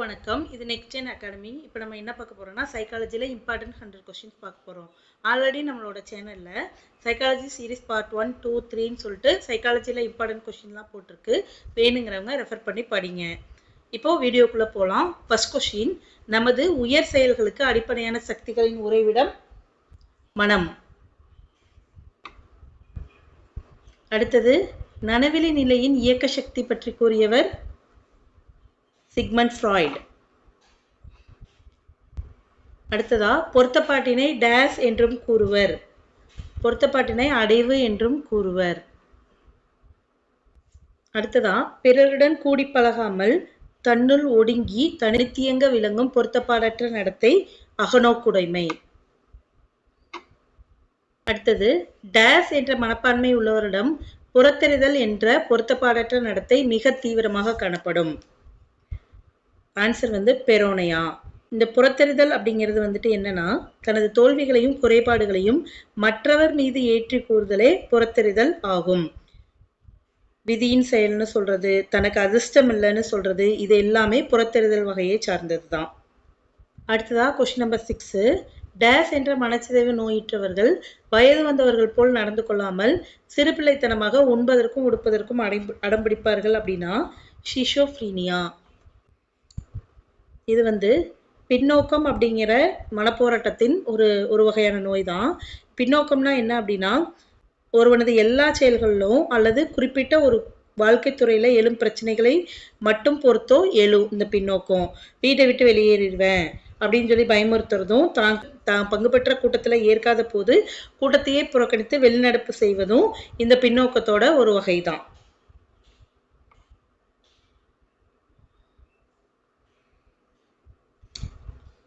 வணக்கம். இது next gen academy இப்போ நம்ம என்ன பார்க்க போறோம்னா சைக்காலஜியில் இம்பார்ட்டன்ட் ஹண்ட்ரட் கொஸ்டின்ஸ் பார்க்க போகிறோம் ஆல்ரெடி நம்மளோட சேனலில் psychology series part one two த்ரீன்னு சொல்லிட்டு சைக்காலஜியில் இம்பார்ட்டன்ட் கொஸ்டின்லாம் போட்டிருக்கு. வேணுங்கிறவங்க ரெஃபர் பண்ணி படிங்க. இப்போ வீடியோக்குள்ளே போகலாம் ஃபர்ஸ்ட் கொஸ்டின் நமது உயர் செயல்களுக்கு அடிப்படையான சக்திகளின் உறைவிடம் மனம். அடுத்தது நனவிலி நிலையின் இயக்க சக்தி பற்றி கூறியவர் சிக்மண்ட் ஃப்ராய்ட். அடுத்ததா பொருத்தப்பாட்டினை டேஸ் என்றும் கூறுவர். பொருத்தப்பாட்டினை அடைவு என்றும் கூறுவர். அடுத்ததா பிறருடன் கூடி பழகாமல் தன்னுள் ஒடுங்கி தனித்தியங்க விளங்கும் பொருத்தப்பாடற்ற நடத்தை அகநோக்குடைமை. அடுத்தது டேஸ் என்ற மனப்பான்மை உள்ளவரிடம் புறத்தெறிதல் என்ற பொருத்தப்பாடற்ற நடத்தை மிக தீவிரமாக காணப்படும். ஆன்சர் வந்து பெரோனையா. இந்த புறத்தெறிதல் அப்படிங்கிறது வந்துட்டு என்னன்னா தனது தோல்விகளையும் குறைபாடுகளையும் மற்றவர் மீது ஏற்றி கூறுதலே புறத்தெறிதல் ஆகும். விதியின் செயல்னு சொல்றது தனக்கு அதிர்ஷ்டம் இல்லைன்னு சொல்றது இது எல்லாமே புறத்தெறிதல் வகையை சார்ந்தது தான் அடுத்ததா கொஸ்டின் நம்பர் சிக்ஸு டேஸ் என்ற மனச்சிதைவு நோயுற்றவர்கள் வயது வந்தவர்கள் போல் நடந்து கொள்ளாமல் சிறுபிள்ளைத்தனமாக உண்பதற்கும் உடுப்பதற்கும் அடம்பிடிப்பார்கள் அப்படின்னா ஷிஷோஃப்ரீனியா இது வந்து பின்னோக்கம் அப்படிங்கிற மனப்போராட்டத்தின் ஒரு ஒரு வகையான நோய் தான் பின்னோக்கம்னா என்ன அப்படின்னா ஒருவனது எல்லா செயல்களிலும் அல்லது குறிப்பிட்ட ஒரு வாழ்க்கை துறையில் எழும் பிரச்சனைகளை மட்டும் பொறுத்தோ எழும் இந்த பின்னோக்கம். வீட்டை விட்டு வெளியேறிடுவேன் அப்படின்னு சொல்லி பயமுறுத்துறதும் தான் தான் பங்கு பெற்ற கூட்டத்தில் ஏற்காத போது கூட்டத்தையே புறக்கணித்து வெளிநடப்பு செய்வதும் இந்த பின்னோக்கத்தோட ஒரு வகை தான்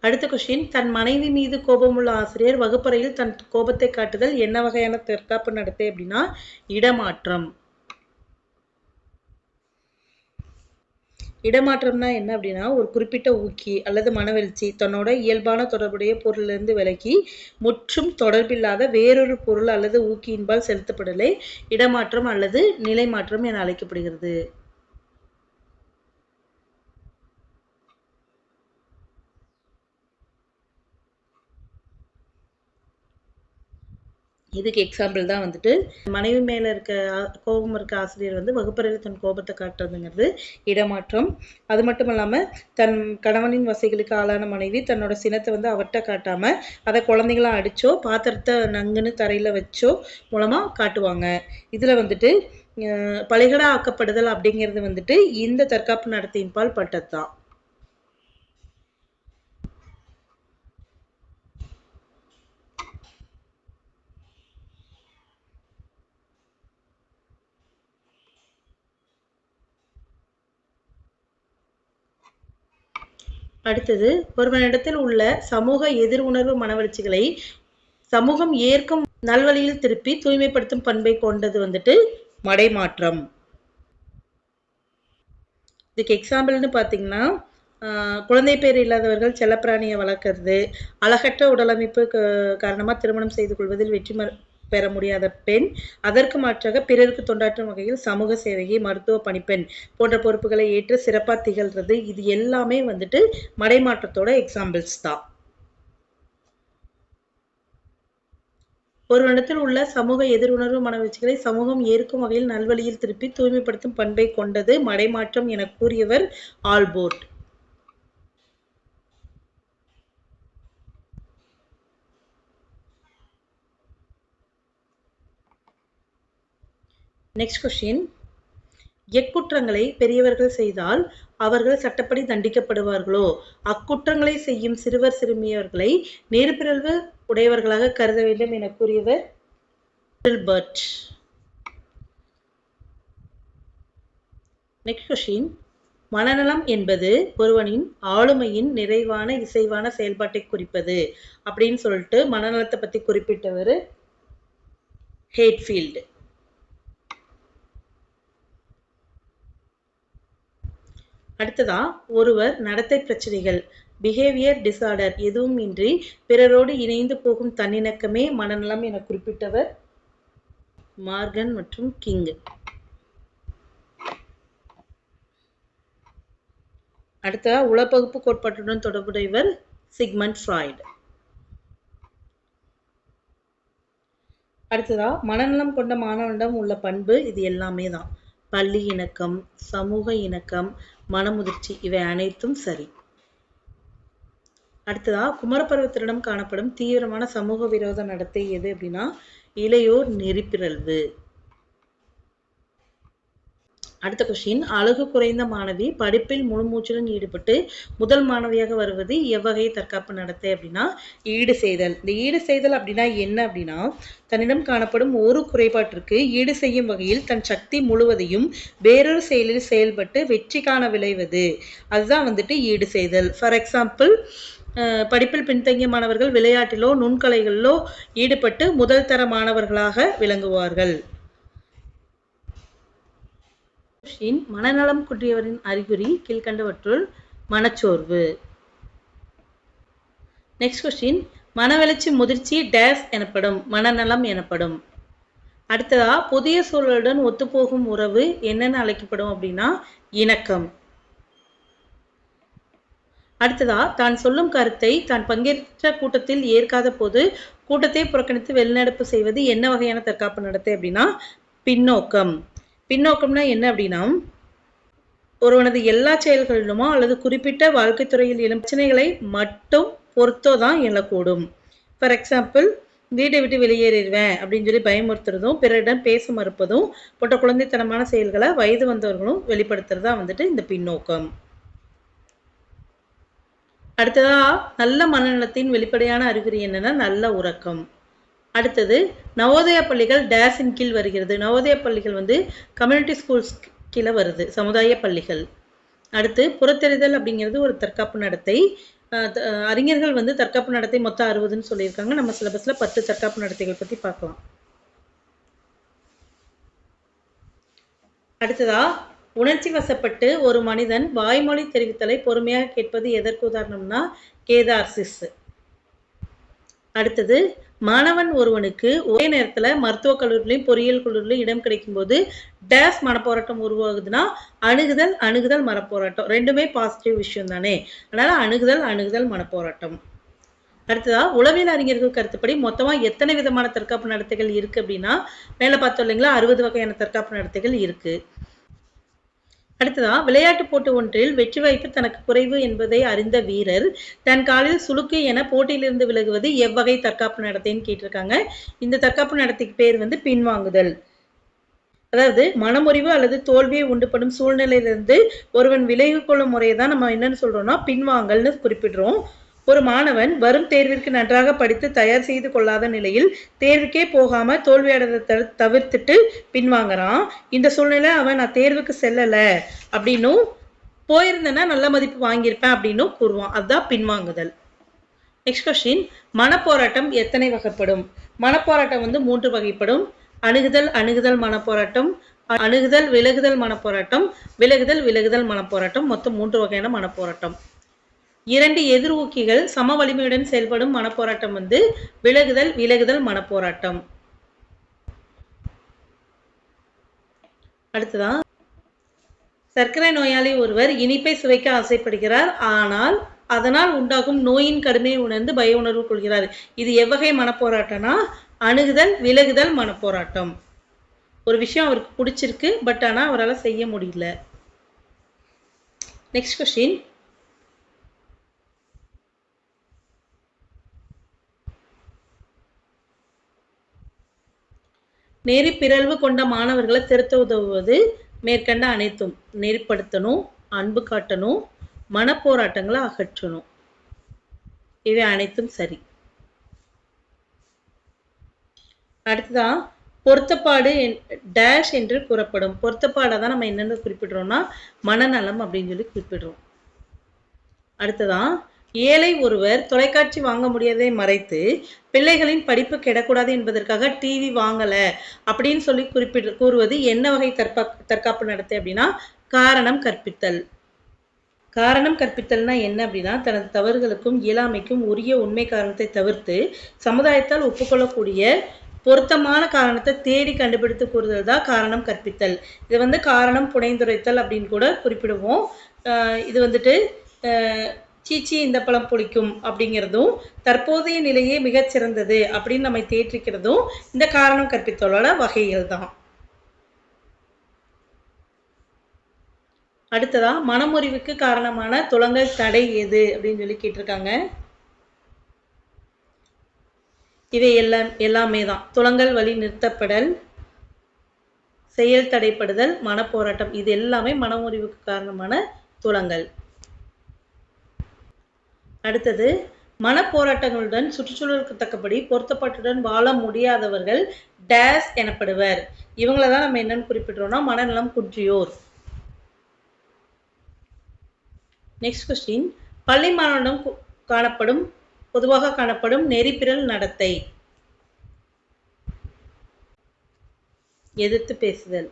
அடுத்த கொஷின் தன் மனைவி மீது கோபமுள்ள ஆசிரியர் வகுப்பறையில் தன் கோபத்தை காட்டுதல் என்ன வகையான தற்காப்பு நடத்தை அப்படின்னா இடமாற்றம். இடமாற்றம்னா என்ன அப்படின்னா ஒரு குறிப்பிட்ட ஊக்கி அல்லது மனவெழுச்சி தன்னோட இயல்பான தொடர்புடைய பொருளிலிருந்து விலகி முற்றும் தொடர்பில்லாத வேறொரு பொருள் அல்லது ஊக்கியின்பால் செலுத்தப்படலை. இடமாற்றம் அல்லது நிலைமாற்றம் என அழைக்கப்படுகிறது. இதுக்கு எக்ஸாம்பிள் தான் வந்துட்டு மனைவி மேலே இருக்க கோபம் இருக்க ஆசிரியர் வந்து வகுப்பறையில் தன் கோபத்தை காட்டுறதுங்கிறது இடமாற்றம். அது மட்டும் இல்லாமல் தன் கணவனின் வசைகளுக்கு ஆளான மனைவி தன்னோட சினத்தை வந்து அவர்கிட்ட காட்டாமல் அதை குழந்தைங்களாம் அடித்தோ பாத்திரத்தை நங்குன்னு தரையில் வச்சோ மூலமாக காட்டுவாங்க. இதில் வந்துட்டு பலிகடா ஆக்கப்படுதல் அப்படிங்கிறது வந்துட்டு இந்த தற்காப்பு நடத்தையின் பால் பட்டது தான் அடுத்தது ஒருவனிடத்தில் உள்ள சமூக எதிர் உணர்வு மனவளர்ச்சிகளை சமூகம் ஏற்கும் நல்வழியில் திருப்பி தூய்மைப்படுத்தும் பண்பை கொண்டது வந்துட்டு மடைமாற்றம். இதுக்கு எக்ஸாம்பிள்னு பார்த்தீங்கன்னா குழந்தை பேர் இல்லாதவர்கள் செல்லப்பிராணியை வளர்க்குறது அழகற்ற உடலமைப்பு காரணமாக திருமணம் செய்து கொள்வதில் வெற்றி பெற முடியாத பெண் அதற்கு மாற்றாக பிறருக்கு தொண்டாற்றும் வகையில் சமூக சேவையை மருத்துவ பணிப்பெண் போன்ற பொறுப்புகளை ஏற்று சிறப்பாக திகழ்றது இது எல்லாமே வந்துட்டு மடைமாற்றத்தோட எக்ஸாம்பிள்ஸ் தான். ஒரு இடத்தில் உள்ள சமூக எதிர்வுணர்வு மனவீழ்ச்சிகளை சமூகம் ஏற்கும் வகையில் நல்வழியில் திருப்பி தூய்மைப்படுத்தும் பண்பை கொண்டது மடைமாற்றம் என கூறியவர் ஆல்போர்ட். நெக்ஸ்ட் கொஸ்டின் எக்குற்றங்களை பெரியவர்கள் செய்தால் அவர்கள் சட்டப்படி தண்டிக்கப்படுவார்களோ? அக்குற்றங்களை செய்யும் சிறுவர் சிறுமியவர்களை நேர்பிறழ்வு உடையவர்களாக கருத வேண்டும் என கூறியவர் பர்ட் நெக்ஸ்ட் கொஸ்டின் மனநலம் என்பது ஒருவனின் ஆளுமையின் நிறைவான இசைவான செயல்பாட்டை குறிப்பது அப்படின்னு சொல்லிட்டு மனநலத்தை பற்றி குறிப்பிட்டவர் ஹேட்ஃபீல்டு அடுத்ததா ஒருவர் நடத்தை பிரச்சனைகள் பிஹேவியர் டிசார்டர் எதுவும் இன்றி பிறரோடு இணைந்து போகும் தன்னிணக்கமே மனநலம் என குறிப்பிட்டவர் மார்கன் மற்றும் கிங். அடுத்ததா உளப்பகுப்பு கோட்பாட்டுடன் தொடர்புடையவர் சிக்மண்ட் ஃப்ராய்டு. அடுத்ததா மனநலம் கொண்ட மாணவனிடம் உள்ள பண்பு இது எல்லாமே தான் பள்ளி இணக்கம் சமூக இணக்கம் மனமுதிர்ச்சி இவை அனைத்தும் சரி. அடுத்ததா குமரப்பருவத்தினிடம் காணப்படும் தீவிரமான சமூக விரோத நடத்தை எது அப்படின்னா இளையோர் நெறிப்பிறழ்வு. அடுத்த கொஸ்டின் அழகு குறைந்த மாணவி படிப்பில் முழுமூச்சுடன் ஈடுபட்டு முதல் மாணவியாக வருவது எவ்வகை தற்காப்பு நடத்தை அப்படின்னா ஈடு செய்தல். இந்த ஈடு செய்தல் அப்படின்னா என்ன அப்படின்னா தன்னிடம் காணப்படும் ஒரு குறைபாட்டிற்கு ஈடு செய்யும் வகையில் தன் சக்தி முழுவதையும் வேறொரு செயலில் செயல்பட்டு வெற்றி காண விளைவது. அதுதான் வந்துட்டு ஈடு செய்தல். ஃபார் எக்ஸாம்பிள் படிப்பில் பின்தங்கிய மாணவர்கள் விளையாட்டிலோ நுண்கலைகளிலோ ஈடுபட்டு முதல் தர மாணவர்களாக விளங்குவார்கள். கொஷின் மனநலம் குன்றியவரின் அறிகுறி கீழ்கண்டவற்றுள் மனச்சோர்வு. நெக்ஸ்ட் கொஸ்டின் மனவளர்ச்சி முதிர்ச்சி டேஸ் எனப்படும் மனநலம் எனப்படும். அடுத்ததா புதிய சூழலுடன் ஒத்துப்போகும் உறவு என்னென்ன அழைக்கப்படும் அப்படின்னா இணக்கம். அடுத்ததா தான் சொல்லும் கருத்தை தான் பங்கேற்ற கூட்டத்தில் ஏற்காத போது கூட்டத்தை புறக்கணித்து வெளிநடப்பு செய்வது என்ன வகையான தற்காப்பு நடத்தை அப்படின்னா பின்னோக்கம். பின்னோக்கம்னா என்ன அப்படின்னா ஒருவனது எல்லா செயல்களிலுமோ அல்லது குறிப்பிட்ட வாழ்க்கை துறையில் எழும் பிரச்சனைகளை மட்டும் பொறுத்தோ தான் எழக்கூடும். ஃபார் எக்ஸாம்பிள் வீட்டை விட்டு வெளியேறிடுவேன் அப்படின்னு சொல்லி பயமுறுத்துறதும் பிறரிடம் பேச மறுப்பதும் போட்ட குழந்தைத்தனமான செயல்களை வயது வந்தவர்களும் வெளிப்படுத்துறதா வந்துட்டு இந்த பின்னோக்கம். அடுத்ததா நல்ல மனநலத்தின் வெளிப்படையான அறிகுறி என்னன்னா நல்ல உறக்கம். அடுத்தது நவோதயா பள்ளிகள் டேஸின் கீழ் வருகிறது. நவோதயா பள்ளிகள் வந்து கம்யூனிட்டி ஸ்கூல்ஸ் கீழே வருது சமுதாய பள்ளிகள். அடுத்து புறத்தெறிதல் அப்படிங்கிறது ஒரு தற்காப்பு நடத்தை. அறிஞர்கள் வந்து தற்காப்பு நடத்தை மொத்தம் அறுபதுன்னு சொல்லியிருக்காங்க. நம்ம சிலபஸில் பத்து தற்காப்பு நடத்தைகள் பற்றி பார்க்கலாம். அடுத்ததா உணர்ச்சி வசப்பட்டு ஒரு மனிதன் வாய்மொழி தெரிவித்தலை பொறுமையாக கேட்பது எதற்கு உதாரணம்னா கேதார்சிஸ் அடுத்தது மாணவன் ஒருவனுக்கு ஒரே நேரத்தில் மருத்துவக் கல்லூரிலையும் பொறியியல் கல்லூரிலையும் இடம் கிடைக்கும்போது டேஸ் மனப்போராட்டம் உருவாகுதுன்னா அணுகுதல் அணுகுதல் மனப்போராட்டம். ரெண்டுமே பாசிட்டிவ் விஷயம் தானே அதனால் அணுகுதல் அணுகுதல் மனப்போராட்டம். அடுத்ததா உளவியல் அறிஞர்கள் கருத்துப்படி மொத்தமாக எத்தனை விதமான தற்காப்பு நடத்தைகள் இருக்குது அப்படின்னா மேலே பார்த்தோம் இல்லைங்களா? அறுபது வகையான தற்காப்பு நடத்தைகள் இருக்குது அடுத்ததா விளையாட்டு போட்டி ஒன்றில் வெற்றி வாய்ப்பு தனக்கு குறைவு என்பதை அறிந்த வீரர் தன் காலில் சுளுக்கு என போட்டியிலிருந்து விலகுவது எவ்வகை தற்காப்பு நடத்தைன்னு கேட்டிருக்காங்க. இந்த தற்காப்பு நடத்தைக்கு பேர் வந்து பின்வாங்குதல். அதாவது மனமுறிவு அல்லது தோல்வியை உண்டுபடும் சூழ்நிலையிலிருந்து ஒருவன் விலகி கொள்ளும் முறையை தான் நம்ம என்னன்னு சொல்றோம்னா பின்வாங்கல்னு குறிப்பிடுறோம். ஒரு மாணவன் வரும் தேர்விற்கு நன்றாக படித்து தயார் செய்து கொள்ளாத நிலையில் தேர்வுக்கே போகாம தோல்வியடைத தவிர்த்துட்டு பின்வாங்குறான். இந்த சூழ்நிலை அவன் நான் தேர்வுக்கு செல்லல அப்படின்னும் போயிருந்தேன்னா நல்ல மதிப்பு வாங்கியிருப்பேன் அப்படின்னும் கூறுவான். அதுதான் பின்வாங்குதல். நெக்ஸ்ட் கொஸ்டின் மனப்போராட்டம் எத்தனை வகைப்படும்? மனப்போராட்டம் வந்து மூன்று வகைப்படும். அணுகுதல் அணுகுதல் மனப்போராட்டம். அணுகுதல் விலகுதல் மனப்போராட்டம். விலகுதல் விலகுதல் மனப்போராட்டம். மொத்தம் மூன்று வகையான மனப்போராட்டம். இரண்டு எதிர்நோக்கிகள் சம வலிமையுடன் செயல்படும் மனப்போராட்டம் வந்து விலகுதல் விலகுதல் மனப்போராட்டம். அடுத்ததான் சர்க்கரை நோயாளி ஒருவர் இனிப்பை சுவைக்க ஆசைப்படுகிறார். ஆனால் அதனால் உண்டாகும் நோயின் கடுமையை உணர்ந்து பய உணர்வு கொள்கிறார். இது எவ்வகை மனப்போராட்டம்னா அணுகுதல் விலகுதல் மனப்போராட்டம். ஒரு விஷயம் அவருக்கு பிடிச்சிருக்கு பட் ஆனால் அவரால் செய்ய முடியல. நெக்ஸ்ட் கொஸ்டின் நெறிப்பிறழ்வு கொண்ட மாணவர்களை திருத்த உதவுவது மேற்கண்ட அனைத்தும். நெறிப்படுத்தணும் அன்பு காட்டணும் மனப்போராட்டங்களை அகற்றணும். இவை அனைத்தும் சரி. அடுத்ததான் பொருத்தப்பாடு டேஷ் என்று கூறப்படும். பொருத்தப்பாடை தான் நம்ம என்னென்ன குறிப்பிடுறோம்னா மனநலம் அப்படின்னு சொல்லி குறிப்பிடுறோம். அடுத்ததான் ஏழை ஒருவர் தொலைக்காட்சி வாங்க முடியாததை மறைத்து பிள்ளைகளின் படிப்பு கெடக்கூடாது என்பதற்காக டிவி வாங்கலை அப்படின்னு சொல்லி குறிப்பிட்டு கூறுவது என்ன வகை தற்பா தற்காப்பு நடத்தை அப்படின்னா காரணம் கற்பித்தல். காரணம் கற்பித்தல்னா என்ன அப்படின்னா தனது தவறுகளுக்கும் இயலாமைக்கும் உரிய உண்மை காரணத்தை தவிர்த்து சமுதாயத்தால் ஒப்புக்கொள்ளக்கூடிய பொருத்தமான காரணத்தை தேடி கண்டுபிடித்து கூறுதல் தான் காரணம் கற்பித்தல். இது வந்து காரணம் புனைந்துரைத்தல் அப்படின்னு கூட குறிப்பிடுவோம். இது வந்துட்டு சீச்சி இந்த பழம் பிடிக்கும் அப்படிங்கிறதும் தற்போதைய நிலையே மிகச்சிறந்தது அப்படின்னு நம்மை தேற்றிக்கிறதும் இந்த காரணம் கற்பித்தலோட வகைகள் தான். அடுத்ததா மனமுறிவுக்கு காரணமான துலங்கல் தடை எது அப்படின்னு சொல்லி கேட்டிருக்காங்க. இவை எல்லாம் எல்லாமே தான். துலங்கல் வழி நிறுத்தப்படல் செயல் தடைப்படுதல் மனப்போராட்டம் இது எல்லாமே மனமுறிவுக்கு காரணமான துலங்கல் அடுத்தது மனப்போராட்டங்களுடன் சுற்றுச்சூழலுக்கு தக்கபடி பொருத்தப்பட்டுடன் வாழ முடியாதவர்கள் டேஸ் எனப்படுவர். இவங்கள தான் நம்ம என்னன்னு குறிப்பிடுறோம்னா மனநலம் குன்றியோர். நெக்ஸ்ட் கொஸ்டின் பள்ளி மாணவனிடம் காணப்படும் பொதுவாக காணப்படும் நெறிப்பிரல் நடத்தை. எதிர்த்து பேசுதல்.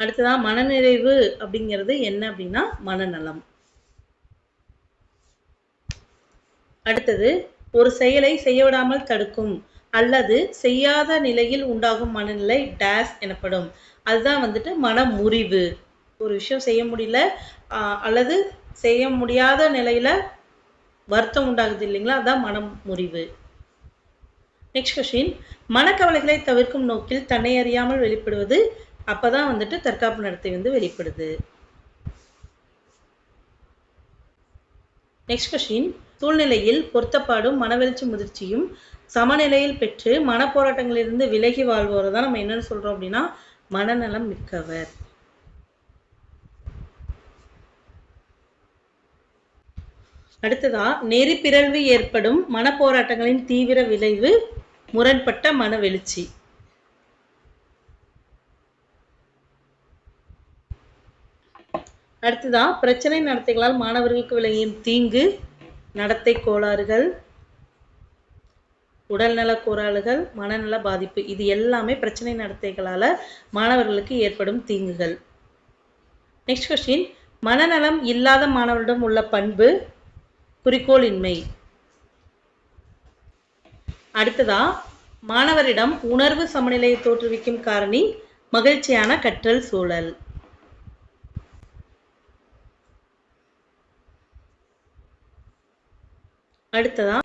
அடுத்ததா மனநிறைவு அப்படிங்கிறது என்ன அப்படின்னா மனநலம். அடுத்தது ஒரு செயலை செய்ய விடாமல் தடுக்கும் அல்லது செய்யாத நிலையில் உண்டாகும் மனநிலை டேஸ் எனப்படும். அதுதான் வந்துட்டு மனமுறிவு. ஒரு விஷயம் செய்ய முடியல அல்லது செய்ய முடியாத நிலையில வருத்தம் உண்டாகுது இல்லைங்களா? அதான் மனமுறிவு. நெக்ஸ்ட் கொஸ்டின் மனக்கவலைகளை தவிர்க்கும் நோக்கில் தன்னை அறியாமல் வெளிப்படுவது அப்பதான் வந்துட்டு தற்காப்பு நடத்தை வந்து வெளிப்படுது. நெக்ஸ்ட் கொஸ்டின் சூழ்நிலையில் பொருத்தப்பாடும் மனவெழுச்சி முதிர்ச்சியும் சமநிலையில் பெற்று மனப்போராட்டங்களிலிருந்து விலகி வாழ்வோரை தான் நம்ம என்னென்னு சொல்கிறோம் அப்படின்னா மனநலம் மிக்கவர். அடுத்ததா நெறிப்பிறழ்வு ஏற்படும் மனப்போராட்டங்களின் தீவிர விளைவு முரண்பட்ட மனவெழுச்சி. அடுத்ததா பிரச்சனை நடத்தைகளால் மாணவர்களுக்கு விளையும் தீங்கு நடத்தை கோளாறுகள் உடல்நல கோளாறுகள் மனநல பாதிப்பு இது எல்லாமே பிரச்சனை நடத்தைகளால் மாணவர்களுக்கு ஏற்படும் தீங்குகள். நெக்ஸ்ட் கொஸ்டின் மனநலம் இல்லாத மாணவரிடம் உள்ள பண்பு குறிக்கோளின்மை. அடுத்ததா மாணவரிடம் உணர்வு சமநிலையை தோற்றுவிக்கும் காரணி மகிழ்ச்சியான கற்றல் சூழல். அடுத்ததா?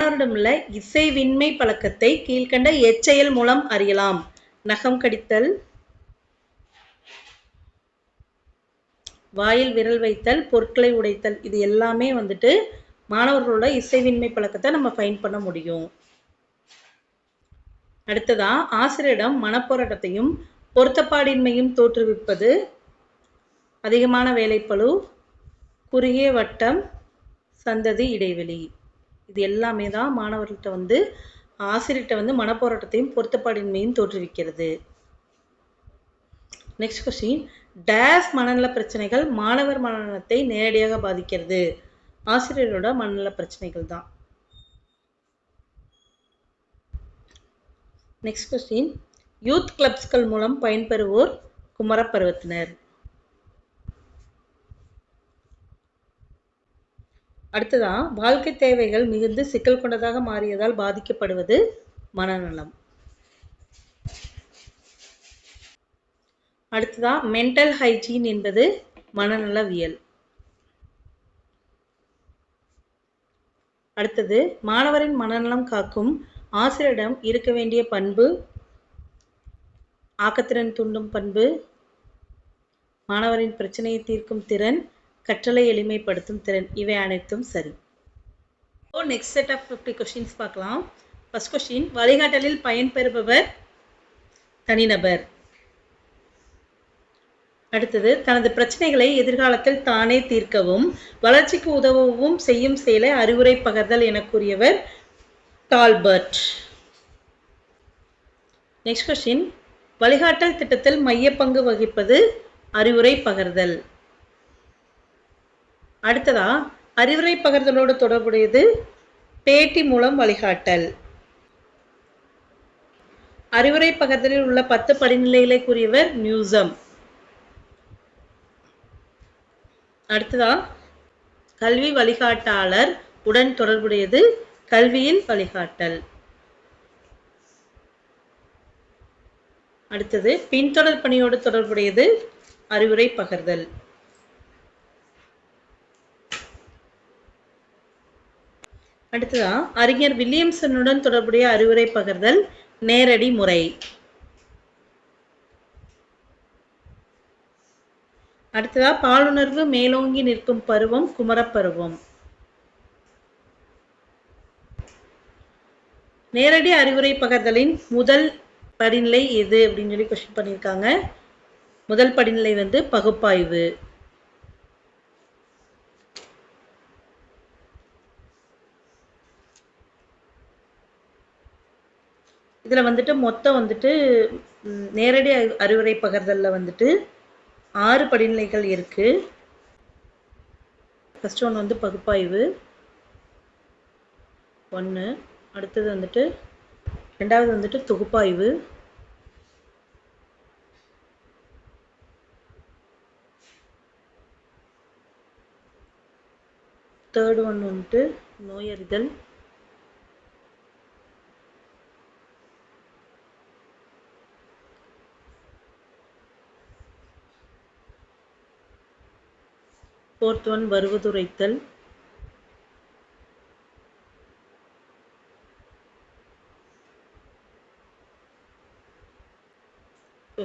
மாணவரிடமுள்ள இசைவின்மை பழக்கத்தை கீழ்க்கண்ட எச்செயல் மூலம் அறியலாம். நகம் கடித்தல் வாயில் விரல் வைத்தல் பொருட்களை உடைத்தல் இது எல்லாமே வந்துட்டு மாணவர்களோட இசைவின்மை பழக்கத்தை நம்ம ஃபைன் பண்ண முடியும். அடுத்ததா ஆசிரியரிடம் மனப்போராட்டத்தையும் பொருத்தப்பாடின்மையும் தோற்றுவிப்பது. அதிகமான வேலைப்பளு குறுகிய வட்டம் சந்ததி இடைவெளி. இது எல்லாமே தான் மாணவர்கள்ட்ட வந்து ஆசிரியர்கிட்ட வந்து மனப்போராட்டத்தையும் பொருத்தப்பாடின்மையும் தோற்றுவிக்கிறது. நெக்ஸ்ட் கொஸ்டின் டேஸ் மனநல பிரச்சனைகள் மாணவர் மனநலத்தை நேரடியாக பாதிக்கிறது. ஆசிரியரோட மனநல பிரச்சனைகள் தான். நெக்ஸ்ட் கொஸ்டின் யூத் கிளப்ஸ்கள் மூலம் பயன்பெறுவோர் குமரப்பருவத்தினர். அடுத்ததா வாழ்க்கை தேவைகள் மிகுந்து சிக்கல் கொண்டதாக மாறியதால் பாதிக்கப்படுவது மனநலம். அடுத்ததா மென்டல் ஹைஜீன் என்பது மனநலவியல். அடுத்தது மாணவரின் மனநலம் காக்கும் ஆசிரியரிடம் இருக்க வேண்டிய பண்பு ஆக்கத்திறன் தூண்டும் பண்பு மாணவரின் பிரச்சனையை தீர்க்கும் திறன் கற்றலை எளிமைப்படுத்தும் திறன் இவை அனைத்தும் சரி. இப்போ next set of fifty questions பார்க்கலாம். ஃபஸ்ட் கொஷின் வழிகாட்டலில் பயன்பெறுபவர் தனிநபர். அடுத்தது தனது பிரச்சனைகளை எதிர்காலத்தில் தானே தீர்க்கவும் வளர்ச்சிக்கு உதவவும் செய்யும் செயலை அறிவுரை பகர்தல் என கூறியவர் டால்பர்ட் நெக்ஸ்ட் கொஸ்டின் வழிகாட்டல் திட்டத்தில் மைய பங்கு வகிப்பது அறிவுரை பகர்தல். அடுத்ததா அறிவுரை பகர்தலோடு தொடர்புடையது பேட்டி மூலம் வழிகாட்டல். அறிவுரை பகர்தலில் உள்ள பத்து படிநிலைகளை கூறியவர் நியூசம் அடுத்ததா கல்வி வழிகாட்டாளர் உடன் தொடர்புடையது கல்வியில் வழிகாட்டல். அடுத்தது பின்தொடர் பணியோடு தொடர்புடையது அறிவுரை பகர்தல். அடுத்ததா அறிஞர் வில்லியம்சனுடன் தொடர்புடைய அறிவுரை பகர்தல் நேரடி முறை. அடுத்ததா பாலுணர்வு மேலோங்கி நிற்கும் பருவம் குமரப்பருவம் நேரடி அறிவுரை பகர்தலின் முதல் படிநிலை எது அப்படின்னு சொல்லி கொஸ்டின் பண்ணியிருக்காங்க. முதல் படிநிலை வந்து பகுப்பாய்வு. இதில் வந்துட்டு மொத்தம் வந்துட்டு நேரடி அறிவுரை பகர்தலில் வந்துட்டு ஆறு படிநிலைகள் இருக்குது ஃபஸ்ட் ஒன்று வந்து பகுப்பாய்வு. ஒன்று அடுத்தது வந்துட்டு ரெண்டாவது வந்துட்டு தொகுப்பாய்வு. தேர்ட் ஒன் வந்துட்டு நோயறிதல். ஃபோர்த் ஒன் வருவதுரைத்தல்.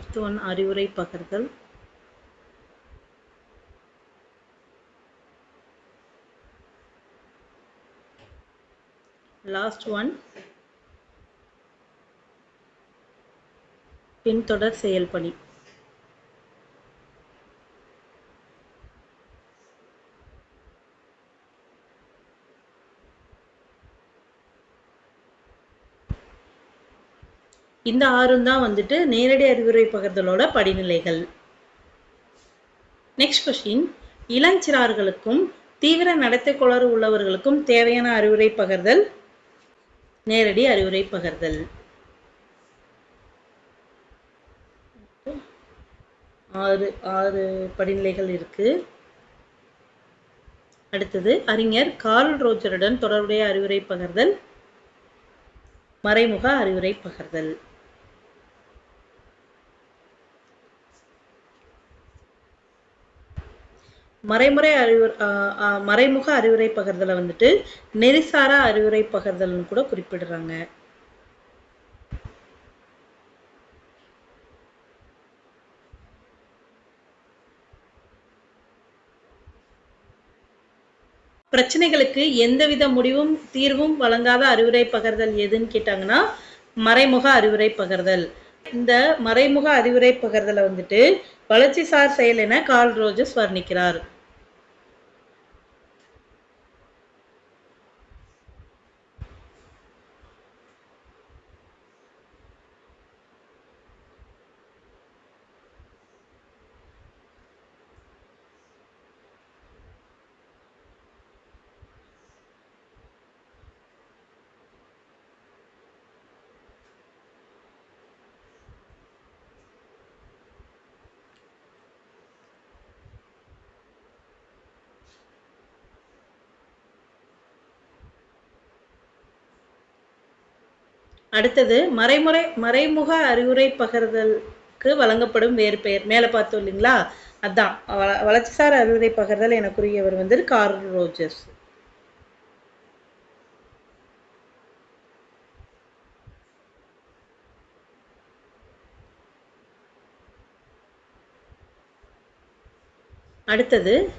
ஃபிஃப்த் ஒன் அறிவுரை பகர்தல். Last one பின்தொடர் செயல்பணி. இந்த ஆறும் தான் வந்துட்டு நேரடி அறிவுரை பகிர்தலோட படிநிலைகள். நெக்ஸ்ட் கொஸ்டின் இளஞ்சிறார்களுக்கும் தீவிர நடத்தை கோளாறு உள்ளவர்களுக்கும் தேவையான அறிவுரை பகிர்தல்? நேரடி அறிவுரை பகிர்தல். ஆறு ஆறு படிநிலைகள் இருக்கு. அடுத்தது அறிஞர் கார்ல் ரோஜருடன் தொடர்புடைய அறிவுரை பகிர்தல்? மறைமுக அறிவுரை பகிர்தல். மறைமுறை அறிவு மறைமுக அறிவுரை பகிர்தலை வந்துட்டு நெறிசாரா அறிவுரை பகிர்தல்னு கூட குறிப்பிடுறாங்க. பிரச்சனைகளுக்கு எந்தவித முடிவும் தீர்வும் வழங்காத அறிவுரை பகிர்தல் எதுன்னு கேட்டாங்கன்னா மறைமுக அறிவுரை பகிர்தல். இந்த மறைமுக அறிவுரை பகிர்தலை வந்துட்டு வளர்ச்சிசார் செயல் என கார்ல் ரோஜஸ் வர்ணிக்கிறார் அடுத்தது மறைமுறை மறைமுக அறிவுரை பகிர்தலுக்கு வழங்கப்படும் வேறு பெயர். மேலே பார்த்தோம் இல்லைங்களா? அதான். வள- வளர்ச்சிசார் அறிவுரை பகிர்தல் எனக்குரியவர் வந்து கார்ல் ரோஜர்ஸ். அடுத்தது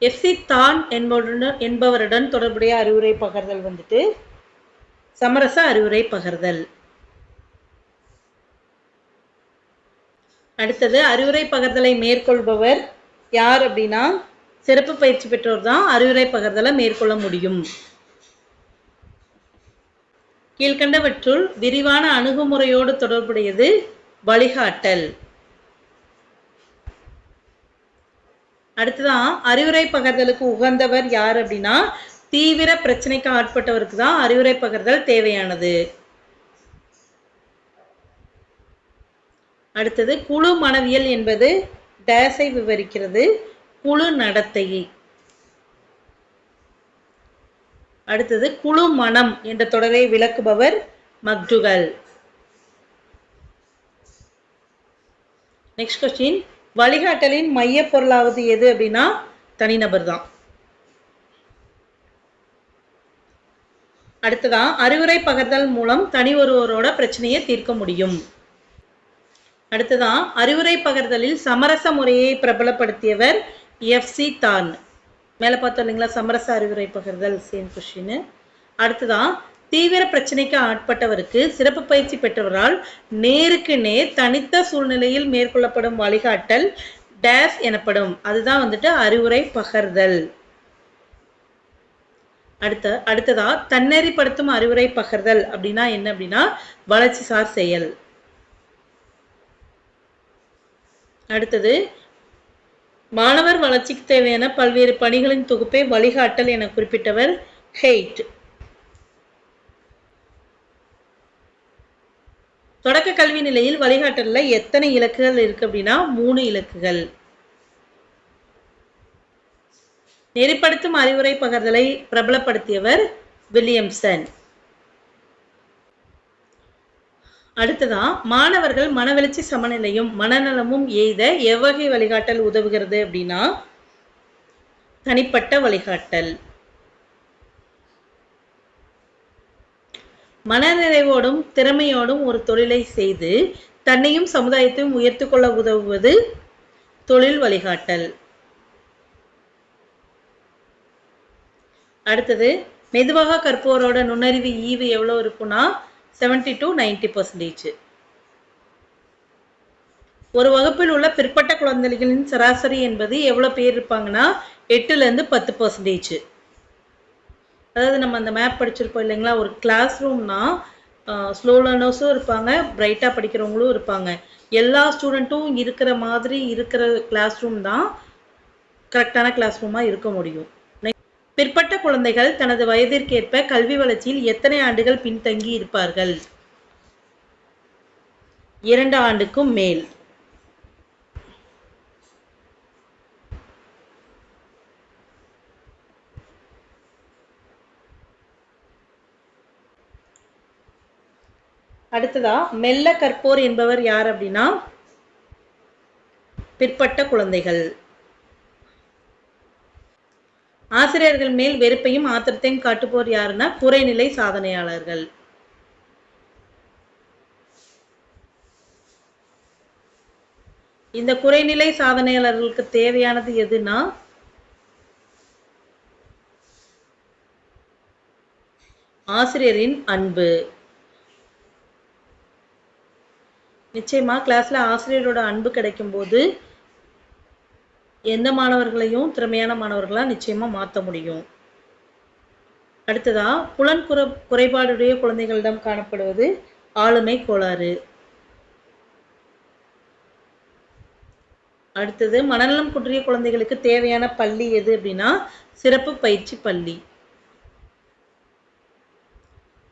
எஃப்சி தான் என்பவருடன் என்பவருடன் தொடர்புடைய அறிவுரை பகிர்தல் வந்துட்டு சமரச அறிவுரை பகிர்தல். அடுத்தது அறிவுரை பகிர்தலை மேற்கொள்பவர் யார் அப்படின்னா சிறப்பு பயிற்சி பெற்றோர் தான் அறிவுரை பகிர்தலை மேற்கொள்ள முடியும். கீழ்கண்டவற்றுள் விரிவான அணுகுமுறையோடு தொடர்புடையது வழிகாட்டல். அடுத்ததான் அறிவுரை பகிர்தலுக்கு உகந்தவர் யார் அப்படின்னா தீவிர பிரச்சனைக்கு ஆட்பட்டவருக்கு தான் அறிவுரை பகிர்தல் தேவையானது. அடுத்தது குழு மனவியல் என்பது டேஸை விவரிக்கிறது. குழு நடத்தையை. அடுத்தது குழு மனம் என்ற தொடரை விளக்குபவர் மக்டுகல். நெக்ஸ்ட் கொஸ்டின் வழிகாட்டலின் மைய பொருளாவது எது அப்படின்னா தனிநபர் தான். அடுத்ததான் அறிவுரை பகர்தல் மூலம் தனி ஒருவரோட பிரச்சனையை தீர்க்க முடியும். அடுத்ததான் அறிவுரை பகர்தலில் சமரச முறையை பிரபலப்படுத்தியவர் எஃப்சி தான். மேலே பார்த்தோம் இல்லைங்களா சமரச அறிவுரை பகர்தல் சேம் கொஷின் அடுத்ததான் தீவிர பிரச்சனைக்கு ஆட்பட்டவருக்கு சிறப்பு பயிற்சி பெற்றவரால் நேருக்கு நேர் தனித்த சூழ்நிலையில் மேற்கொள்ளப்படும் வழிகாட்டல் டேஸ் எனப்படும். அதுதான் வந்துட்டு அறிவுரை பகர்தல். அடுத்த அடுத்ததா தன்னெறிப்படுத்தும் அறிவுரை பகர்தல் அப்படின்னா என்ன அப்படின்னா வளர்ச்சிசார் செயல். அடுத்தது மாணவர் வளர்ச்சிக்கு தேவையான பல்வேறு பணிகளின் தொகுப்பை வழிகாட்டல் என குறிப்பிட்டவர் ஹெய்ட். தொடக்க கல்வி நிலையில் வழிகாட்டலில் எத்தனை இலக்குகள் இருக்கு அப்படின்னா மூணு இலக்குகள். நெறிப்படுத்தும் அறிவுரை பகர்தலை பிரபலப்படுத்தியவர் வில்லியம்சன். அடுத்ததா மாணவர்கள் மனவெழுச்சி சமநிலையும் மனநலமும் எய்த எவ்வகை வழிகாட்டல் உதவுகிறது அப்படின்னா தனிப்பட்ட வழிகாட்டல். மனநிறைவோடும் திறமையோடும் ஒரு தொழிலை செய்து தன்னையும் சமுதாயத்தையும் உயர்த்து கொள்ள உதவுவது தொழில் வழிகாட்டல். அடுத்தது மெதுவாக கற்போரோட நுண்ணறிவு ஈவு எவ்வளோ இருக்குன்னா செவன்டி டு நைன்டி பர்சன்டேஜ் ஒரு வகுப்பில் உள்ள பிற்பட்ட குழந்தைகளின் சராசரி என்பது எவ்வளோ பேர் இருப்பாங்கன்னா எட்டுலேருந்து பத்து பர்சன்டேஜ் அதாவது நம்ம அந்த மேப் படிச்சிருப்போம் இல்லைங்களா? ஒரு கிளாஸ் ரூம்னா ஸ்லோ லேர்னர்ஸும் இருப்பாங்க பிரைட்டாக படிக்கிறவங்களும் இருப்பாங்க. எல்லா ஸ்டூடெண்ட்டும் இருக்கிற மாதிரி இருக்கிற கிளாஸ் ரூம் தான் கரெக்டான கிளாஸ் ரூமாக இருக்க முடியும். பிற்பட்ட குழந்தைகள் தனது வயதிற்கேற்ப கல்வி வளர்ச்சியில் எத்தனை ஆண்டுகள் பின்தங்கி இருப்பார்கள்? இரண்டு ஆண்டுக்கும் மேல். அடுத்ததா மெல்ல கற்போர் என்பவர் யார் அப்படின்னா? பிற்பட்ட குழந்தைகள். ஆசிரியர்கள் மேல் வெறுப்பையும் ஆத்திரத்தையும் காட்டுப்போர் யாருன்னா குறைநிலை சாதனையாளர்கள். இந்த குறைநிலை சாதனையாளர்களுக்கு தேவையானது எதுனா ஆசிரியரின் அன்பு. நிச்சயமா கிளாஸ்ல ஆசிரியரோட அன்பு கிடைக்கும் போது எந்த மாணவர்களையும் திறமையான மாணவர்களாக நிச்சயமாக மாற்ற முடியும். அடுத்ததாக புலன் குற குறைபாடுடைய குழந்தைகளிடம் காணப்படுவது ஆளுமை கோளாறு. அடுத்தது மனநலம் குன்றிய குழந்தைகளுக்கு தேவையான பள்ளி எது அப்படின்னா சிறப்பு பயிற்சி பள்ளி.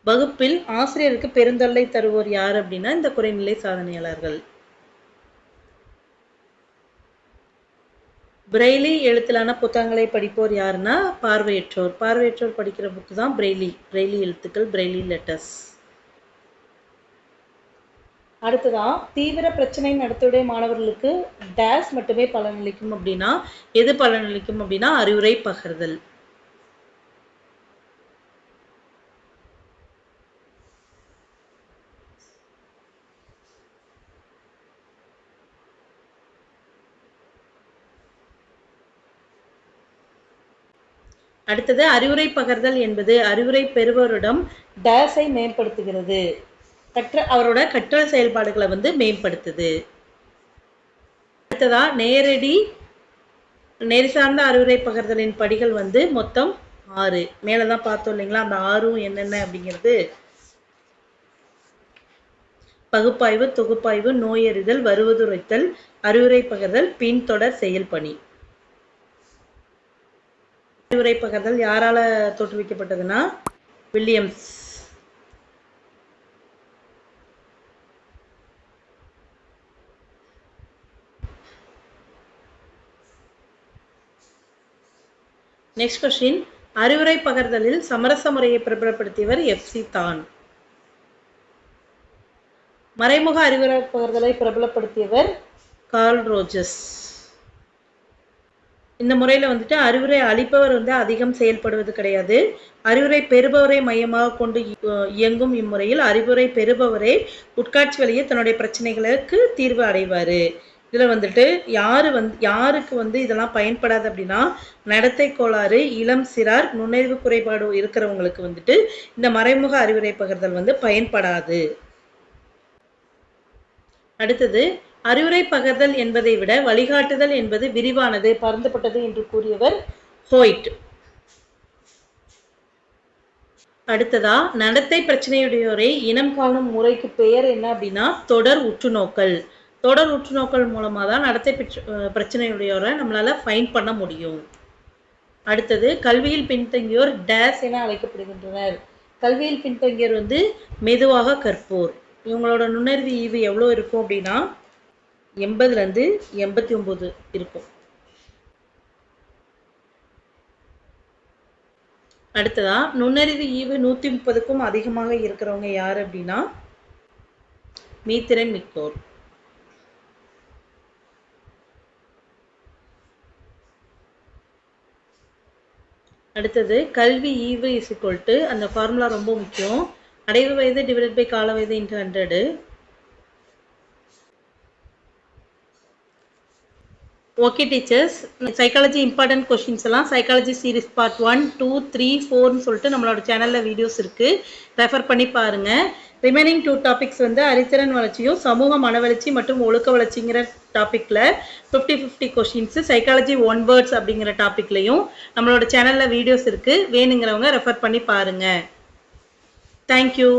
வகுப்பில் ஆசிரியருக்கு பெருந்தொல்லை தருவோர் யார் அப்படின்னா இந்த குறைநிலை சாதனையாளர்கள். பிரெய்லி எழுத்திலான புத்தகங்களை படிப்போர் யாருன்னா பார்வையற்றோர். பார்வையற்றோர் படிக்கிற புக்கு தான் பிரெய்லி. பிரெய்லி எழுத்துக்கள் பிரெய்லி லெட்டர்ஸ் அடுத்ததான் தீவிர பிரச்சனை நடத்துடைய மாணவர்களுக்கு டேஸ் மட்டுமே பலனளிக்கும் அப்படின்னா எது பலனளிக்கும் அப்படின்னா அறிவுரை பகிர்தல். அடுத்தது அறிவுரை பகர்தல் என்பது அறிவுரை பெறுவரிடம் டேஸை மேம்படுத்துகிறது. கற்ற அவரோட கற்றல் செயல்பாடுகளை வந்து மேம்படுத்துது. அடுத்ததா நேரடி நெறி சார்ந்த அறிவுரை பகர்தலின் படிகள் வந்து மொத்தம் ஆறு. மேலே தான் பார்த்தோம் இல்லைங்களா? அந்த ஆறும் என்னென்ன அப்படிங்கிறது. பகுப்பாய்வு தொகுப்பாய்வு நோயறிதல் வருவதுரைத்தல் அறிவுரை பகர்தல் பின்தொடர் செயல்பணி. உரை பகர்தல் யாரால தோற்றுவிக்கப்பட்டதுன்னா வில்லியம்ஸ். நெக்ஸ்ட் கொஸ்டின் அறிவுரை பகர்தலில் சமரச முறையை பிரபலப்படுத்தியவர் எஃப் சி தான். மறைமுக அறிவுரை பகர்தலை பிரபலப்படுத்தியவர் கார்ல் ரோஜஸ் இந்த முறையில் வந்துட்டு அறிவுரை அளிப்பவர் வந்து அதிகம் செயல்படுவது கிடையாது. அறிவுரை பெறுபவரை மையமாக கொண்டு இ- இயங்கும் இம்முறையில் அறிவுரை பெறுபவரே உட்காட்சி வழியே தன்னுடைய பிரச்சனைகளுக்கு தீர்வு அடைவார். இதில் வந்துட்டு யார் வந்து யாருக்கு வந்து இதெல்லாம் பயன்படாது அப்படின்னா நடத்தை கோளாறு இளம் சிறார் நுண்ணறிவு குறைபாடு இருக்கிறவங்களுக்கு வந்துட்டு இந்த மறைமுக அறிவுரை பகிர்தல் வந்து பயன்படாது. அடுத்தது அறிவுரை பகர்தல் என்பதை விட வழிகாட்டுதல் என்பது விரிவானது பரந்துபட்டது என்று கூறியவர் ஹோய்ட். அடுத்ததா நடத்தை பிரச்சனையுடையோரை இனம் காணும் முறைக்கு பெயர் என்ன அப்படின்னா தொடர் உற்றுநோக்கல். தொடர் உற்றுநோக்கல் மூலமாக தான் நடத்தை பிரச்சனையுடையோரை நம்மளால் ஃபைன் பண்ண முடியும். அடுத்தது கல்வியில் பின்தங்கியோர் டேஸ் என அழைக்கப்படுகின்றனர். கல்வியில் பின்தங்கியோர் வந்து மெதுவாக கற்போர். இவங்களோட நுண்ணறிவு ஈவு எவ்வளோ இருக்கும் அப்படின்னா எண்பதுலேருந்து எண்பத்தி ஒம்பது இருக்கும். அடுத்ததா நுண்ணறிவு ஈவு நூற்றி முப்பதுக்கும் அதிகமாக இருக்கிறவங்க யார் அப்படின்னா மீத்திறன் மிக்கோர். அடுத்தது கல்வி ஈவு இஸ் டு அந்த ஃபார்முலா ரொம்ப முக்கியம். அடைவு வயது டிவைடட் பை கால வயது into hundred okay teachers psychology important questions எல்லாம். Psychology series part one two three ஃபோர்னு சொல்லிட்டு நம்மளோட சேனலில் வீடியோஸ் இருக்குது ரெஃபர் பண்ணி பாருங்கள் ரிமைனிங் டூ டாபிக்ஸ் வந்து அறித்திறன் வளர்ச்சியும் சமூக மன வளர்ச்சி மற்றும் ஒழுக்க வளர்ச்சிங்கிற டாப்பிக்கில் fifty fifty questions psychology one words அப்படிங்கிற டாப்பிக்லையும் நம்மளோட சேனலில் வீடியோஸ் இருக்குது வேணுங்கிறவங்க ரெஃபர் பண்ணி பாருங்கள் தேங்க்யூ